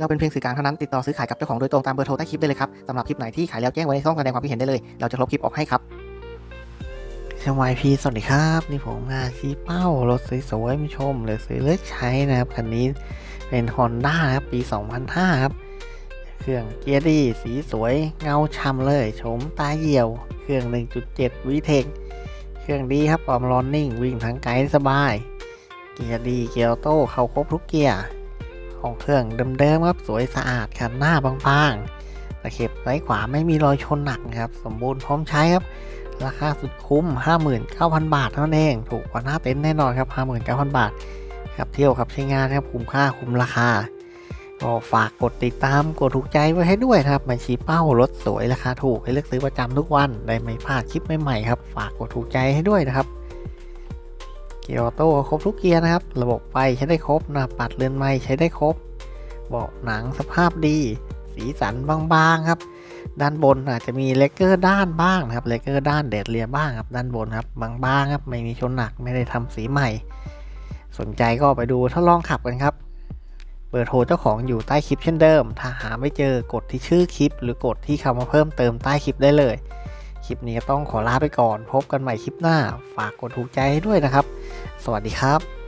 เราเป็นเพียงสื่อกลางเท่านั้นติดต่อซื้อขายกับเจ้าของโดยตรงตามเบอร์โทรใต้คลิปได้เลยครับสำหรับคลิปไหนที่ขายแล้วแจ้งไว้ในช่องแสดงความคิดเห็นได้เลย เราจะลบคลิปออกให้ครับสวัสดีสวัสดีครับ นี่ผมมาชี้เป้ารถสวยๆมาชมเลยซื้อเลือกใช้นะครับคันนี้เป็น Honda ครับปี 2005 ครับ เครื่องเกียร์ดี สีสวยเงาช่ำเลยโฉมตาเหี่ยว เครื่อง 1.7 วิเทคเครื่องดีครับปอมรอนนิ่ง วิ่งทั้งไกลสบาย เกียร์ดีเกียร์โต้เข้าครบทุกเกียร์ ของเครื่องเดิมๆครับสวยสะอาดคันหน้าบางๆตะเข็บซ้ายขวาไม่มีรอยชนหนักครับสมบูรณ์พร้อมใช้ครับ ราคาสุดคุ้ม 59,000 บาทเท่านั้นเอง ถูกกว่าหน้าเต็นท์แน่นอนครับ 59,000 บาทครับเที่ยวครับใช้งานครับคุ้มค่าคุ้มราคาก็ฝากกดติดตามกดถูกใจไว้ให้ด้วยครับมาชี้เป้ารถสวยราคาถูกให้เลือกซื้อประจำทุกวันได้ไม่พลาดคลิปใหม่ๆครับ ฝากกดถูกใจให้ด้วยนะครับ กียร์ออโต้ครบทุกเกียร์นะครับ ระบบไฟใช้ได้ครบนะปัดเรือนไม้ใช้ได้ครบเบาะหนังสภาพดี สีสันบางๆครับ ด้านบนอาจจะมีเลกเกอร์ด้านบ้างนะครับเลกเกอร์ด้านเดดเลียบ้างครับด้านบนครับบางๆครับไม่มีชนหนักไม่ได้ทำสีใหม่ สนใจก็ไปดูทดลองขับกันครับเบอร์โทรเจ้าของอยู่ใต้คลิปเช่นเดิม ถ้าหาไม่เจอกดที่ชื่อคลิป หรือกดที่คำว่าเพิ่มเติมใต้คลิปได้เลย ลิปนี้ต้องขอลาไปก่อน พบกันใหม่คลิปหน้า ฝากกดถูกใจให้ด้วยนะครับ สวัสดีครับ